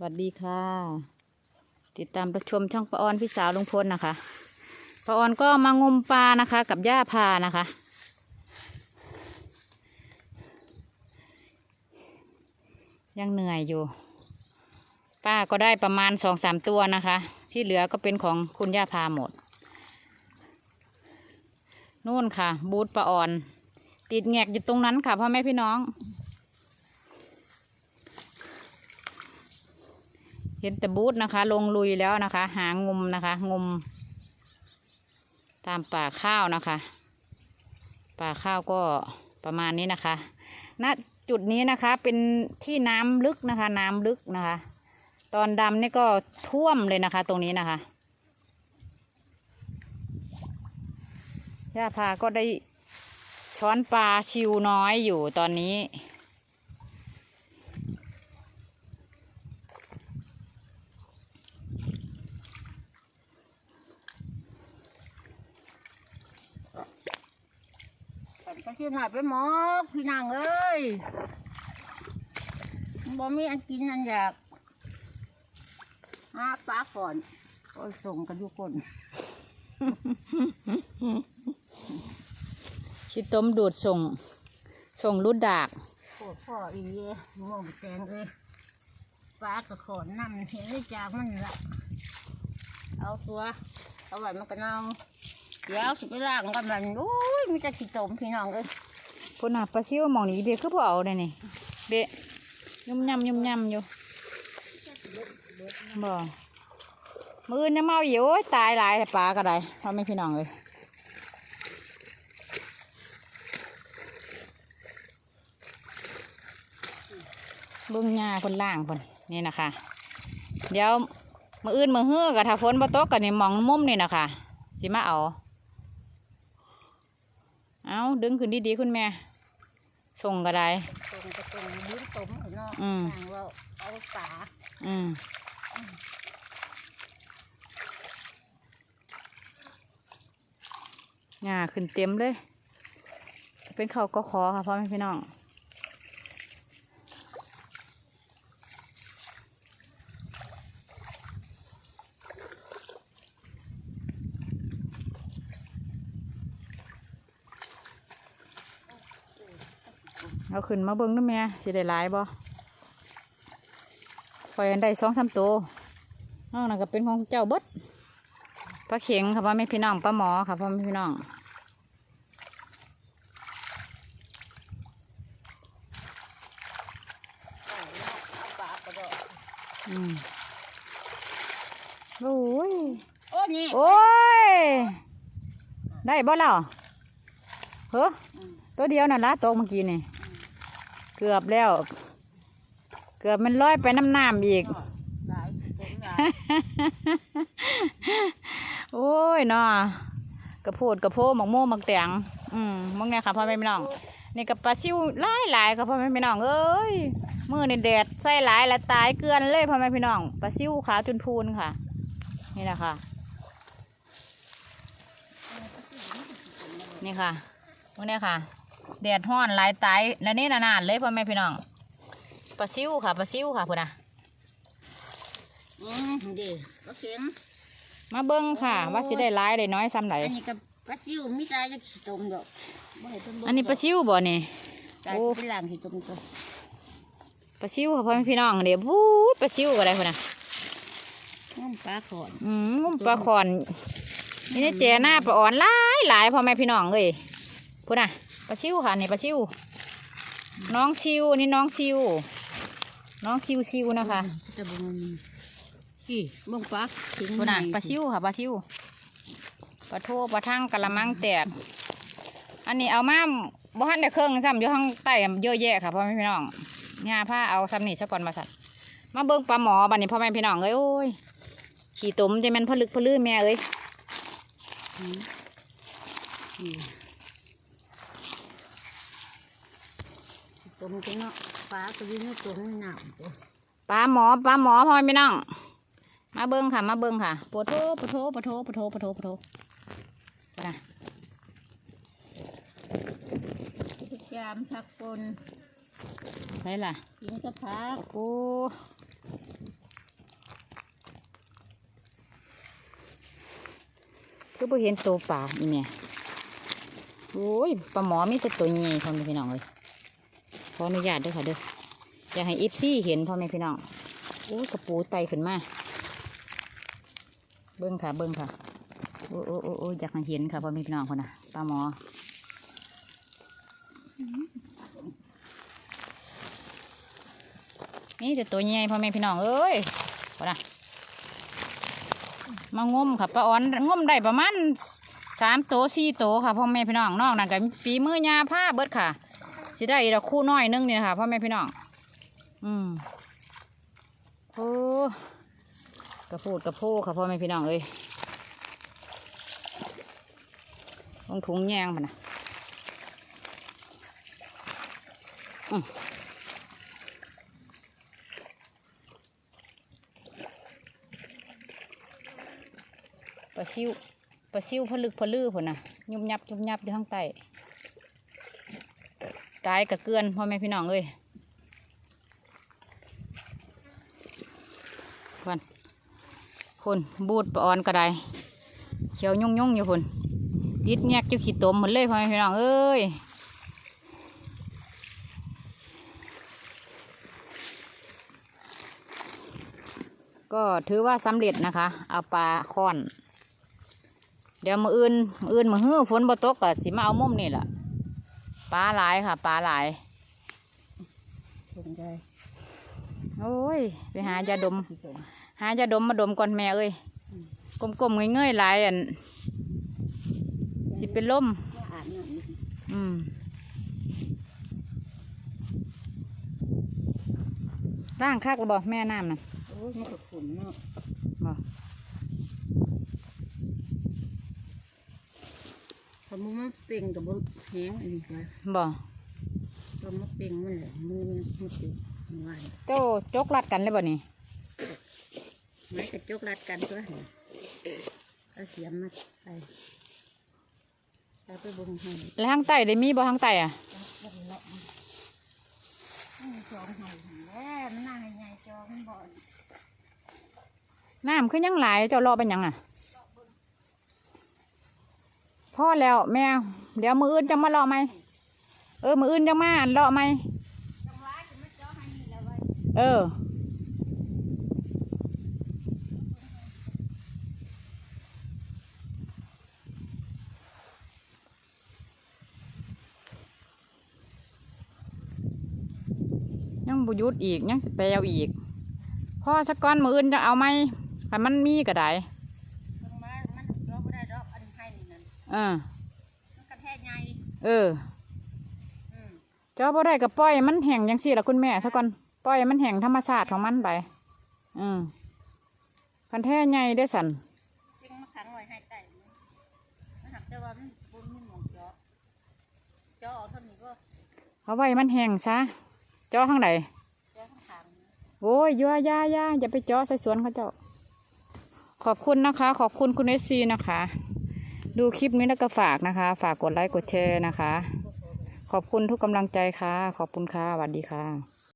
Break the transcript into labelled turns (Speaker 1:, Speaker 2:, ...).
Speaker 1: สวัสดีค่ะ ติดตามรับชมช่องปะออนพี่สาวลุงพลนะคะปะออนก็มางมปลานะคะ กับย่าพานะคะ ยังเหนื่อยอยู่ ป้าก็ได้ประมาณสองสามตัวนะคะ ที่เหลือก็เป็นของคุณย่าพาหมด นู่นค่ะ บูธปะออน ติดแงกอยู่ตรงนั้นค่ะพ่อแม่พี่น้อง เห็นแต่บูธนะคะ ลงลุยแล้วนะคะ หางมนะคะ งม ตามป่าข้าวนะคะ ป่าข้าวก็ประมาณนี้นะคะณจุดนี้นะคะ เป็นที่น้ำลึกนะคะ น้ำลึกนะคะ ตอนดำนี่ก็ท่วมเลยนะคะ ตรงนี้นะคะย่าพาก็ได้ช้อนปลาชิวน้อยอยู่ตอนนี้
Speaker 2: ก็คิดหายไปหมอกพี่นางเอ้ยบ่มีอันกินอันอยากหาปลาก่อนโอ้ยส่งกันทุกคน
Speaker 1: ชิต้มดูดส่ง ส่งรุดดาก
Speaker 2: โคตรพ่ออีเย่มองแตงเลยปลากระขอนน้ำเห็นได้จากมันละเอาตัว เอาไว้มันก็เน่า เดี๋ยวสิไปล้างกันมันโอ้ยมีแต่ขี้ตมพี่น้องเอ้ย
Speaker 1: พุ่นน่ะปลาซิวหมองนี้เบะคือบ่เอาเลยนี่เบะยุ่มยำยุ่มยำอยู่บ่มือนยังเมาอยู่โอ้ยตายหลายแต่ปลาก็ได้พ่อแม่พี่น้องเลยเบิ้งหญ้าคนล่างคนนี่นะคะ เดี๋ยวมืออื่นมือเฮือกับถ้าฝนบ่ตกกันนี่มองมุมนี่นะคะสิมาเอา เอาดึงขึ้นดีๆคุณแม่ส่งก็ได้
Speaker 2: ตรงกระตรงยืนตมข้างนอก
Speaker 1: อืม
Speaker 2: ทางว่าเอาปลา
Speaker 1: อืมหญ้าขึ้นเต็มเลย เป็นเขาก็ขอค่ะพ่อแม่พี่น้อง เอาขึ้นมาเบิ้งด้วยแม่สิได้หลายบ่คอยอันได้สองสามตัวนอกนั้นก็เป็นของเจ้าเบิดปลาเข็งค่ะพ่อแม่พี่น้องปลาหมอค่ะพ่อแม่พี่น้อง
Speaker 2: เอาเนาะเอาปลากระโดด
Speaker 1: อืมโอ้ย
Speaker 2: โอ้นี่
Speaker 1: โอ้ย ได้บ่แล้วเฮ้อตัวเดียวน่ะละตกเมื่อกี้นี่ เกือบแล้ว เกือบมันลอยไปน้ำน้ำอีก
Speaker 2: หลายผมหลาย
Speaker 1: โอ้ยเนาะกระโพดกระโพหมักโม่หมักแตงอืมมึงเนี่ยค่ะพ่อแม่พี่น้องนี่กับปลาซิวหลายหลายๆค่ะพ่อแม่พี่น้องเอ้ยมือในแดดใส่หลายและตายเกลือนเลยพ่อแม่พี่น้องปลาซิวขาวจุนพูนค่ะ นี่แหละค่ะ นี่ค่ะมึงเนี่ยค่ะ แดดห้อนหลายตายและนี่นานๆเลยพ่อแม่พี่น้องปลาซิวค่ะปลาซิวค่ะพุ่นนะ
Speaker 2: อืมดีก็เข็ม
Speaker 1: มาเบิ้งค่ะ ว่าสิได้หลายได้น้อยซ้ำไหน
Speaker 2: อันนี้กับปลาซิวมีตายจะขี้ตมดอกบ่ให้เพิ่เบิ่ง
Speaker 1: อันนี้ปลาซิวบ่นี่
Speaker 2: ตาย
Speaker 1: โอ้
Speaker 2: เป็นหลังขี้ตมตัว
Speaker 1: ปลาซิวค่ะพ่อแม่พี่น้องเดี๋ยววู้ยปลาซิวก็ได้พุ่นนะ
Speaker 2: ง้มปลาขอน
Speaker 1: อืมปลาขอนนี่นี่เจหน้าปลาอ่อนหลายหลายพ่อแม่พี่น้องเลยพุ่นน่ะ ปลาซิวค่ะนี่ปลาซิว น้องซิวนี่น้องซิว น้องซิวซิวนะคะ
Speaker 2: จะเบิ่งพี่เบิ่งปลาทิ้ง
Speaker 1: พุ่นน่ะ
Speaker 2: ให้
Speaker 1: ปลาซิวค่ะปลาซิวปลาโทปลาทั่งกะละมังแตกอันนี้เอามาบ่ทันได้เครื่องซ้ำอยู่ข้างใต้เยอะแยะค่ะพ่อแม่พี่น้องงาผ้าเอาซ้ำนี่ซะก่อนมาสัตว์มาเบิ่งปลาหมอบัดนี้พ่อแม่พี่น้องเอ้ยโอ้ยขี่ตุ่มจะแม่นพลึกพลือแม่เอ้ย
Speaker 2: ตมเนาะปลาก็อยู่ในตมในน้ำ
Speaker 1: ปลาหมอปลาหมอพ่อไม่น้อง มาเบิ้งค่ะ มาเบิ้งค่ะปวดโถปวดโถปวดโถปวดโถปวดโถปวดโถปนะ
Speaker 2: ยามชักปน
Speaker 1: ใช่ล่ะ
Speaker 2: ยิงกระพัก
Speaker 1: โอ้ก็บ่เห็นตัวปลาอีเนี่ยโอ้ยปลาหมอไม่แต่ตัวใหญ่คนพี่น้องเลย ขออนุญาตด้วยค่ะเด้ออยากให้เอฟซี่เห็นพ่อแม่พี่น้องโอ้ยกระปูไตขึ้นมา เบิ้งค่ะ เบิ้งค่ะ โอ้โอ้โอ้โอ้อยากให้เห็นค่ะพ่อแม่พี่น้องคนน่ะปลาหมอนี่แต่ตัวใหญ่พ่อแม่พี่น้องเอ้ยคนน่ะมางมค่ะป้าออนงมได้ประมาณสามโตสี่โตค่ะพ่อแม่พี่น้องนอกนั่นก็ฝีมือยาผ้าเบิดค่ะ สิได้ดอกคู่น้อยนึงนี่ค่ะพ่อแม่พี่น้อง อืมโอ้กระพูดกระพูค่ะพ่อแม่พี่น้องเอ้ยลงถุงแยงมันนะอืมปลาซิวปลาซิวพลึกพลือผนน่ะยุบยับยุบยับอยู่ข้างใต้ กายกระเกลือนพ่อแม่พี่น้องเอ้ยคนคนบูดปลาออนก็ได้เขียวยุ่งยุ่งอยู่คนติดแงกอยู่ขีดตมหมดเลยพ่อแม่พี่น้องเอ้ยก็ถือว่าสำเร็จนะคะ เอาปลาค่อน เดี๋ยวมืออื่นมืออื่นมือฮื้อฝนบ่ตกก็สิมาเอามุมนี่แหละ ปลาหลายค่ะปลาหลาย
Speaker 2: สนใจ
Speaker 1: โอ้ย ไปหายาดม
Speaker 2: ที่สน
Speaker 1: หายาดมมาดมก่อนแม่เอ้ยกลมๆเงยๆหลายอันสิเป็นลม
Speaker 2: ว่าอ่านนั่นนี่
Speaker 1: อืมร่างคักหรือบ่แม่น้ำน่ะ
Speaker 2: โอ้ยมันก็ขุ่นเนาะ
Speaker 1: บ่
Speaker 2: ถ้ามันมันเป่งกับบนแห้งอันนี้ก็
Speaker 1: บ่
Speaker 2: ตัวมันเป่งมันแหละมือมันมันติดมันว่า
Speaker 1: เจ้าจกรัดกันเลยบ่นี่
Speaker 2: ไม้กระจกรัดกันตัวนี่เอาเสียมมาใส่เอาไปบนให้
Speaker 1: แล้วทางใต้ได้มีบ่ทางใต้อะ
Speaker 2: แล้วก็เลาะมันอืมจองให้แล้วมันน่าให้ใหญ่จองมันบ่อน
Speaker 1: น้ำคือยังหลายเจ้ารอเป็นหยังอะ พ่อแล้วแม่ เดี๋ยวมืออื่นจะมารอไหมเออมืออื่นจะมาอันรอไหม
Speaker 2: จังหมาจองให้นี่แล้วไว้
Speaker 1: เออยังบุยุดอีกยังสิไปเอาอีกพ่อสักก้อนมืออื่นจะเอาไหมถ้ามันมีก็ได้
Speaker 2: จังหวะมันจองบ่ได้ดอกอันให้นี่นั่น
Speaker 1: เออ
Speaker 2: มันกระแทกใหญ่
Speaker 1: เออ
Speaker 2: อืม
Speaker 1: เจ้าบ่ได้ก็ปล่อยมันแห้งยังสิล่ะคุณแม่สักก่อนปล่อยมันแห้งธรรมชาติของมันไปอืมคันแท้ใหญ่ได้อสัน
Speaker 2: จึงมาขังไว้ให้ใต้นี่มันหักแต่ว่ามันบ่มีหมองเจาะเจาะเอาเท่านี้ก็
Speaker 1: เอาไว้มันแห้งซะเจาะข้างใด
Speaker 2: เจาะข้างขางนี่
Speaker 1: โอ้ยอย่าอย่าอย่าอย่าไปเจาะใส่สวนเขาเจ้าขอบคุณนะคะ ขอบคุณคุณเอฟซีนะคะ ดูคลิปนี้แล้วก็ฝากนะคะ ฝากกดไลค์กดแชร์นะคะ ขอบคุณทุกกำลังใจค่ะ ขอบคุณค่ะสวัสดีค่ะ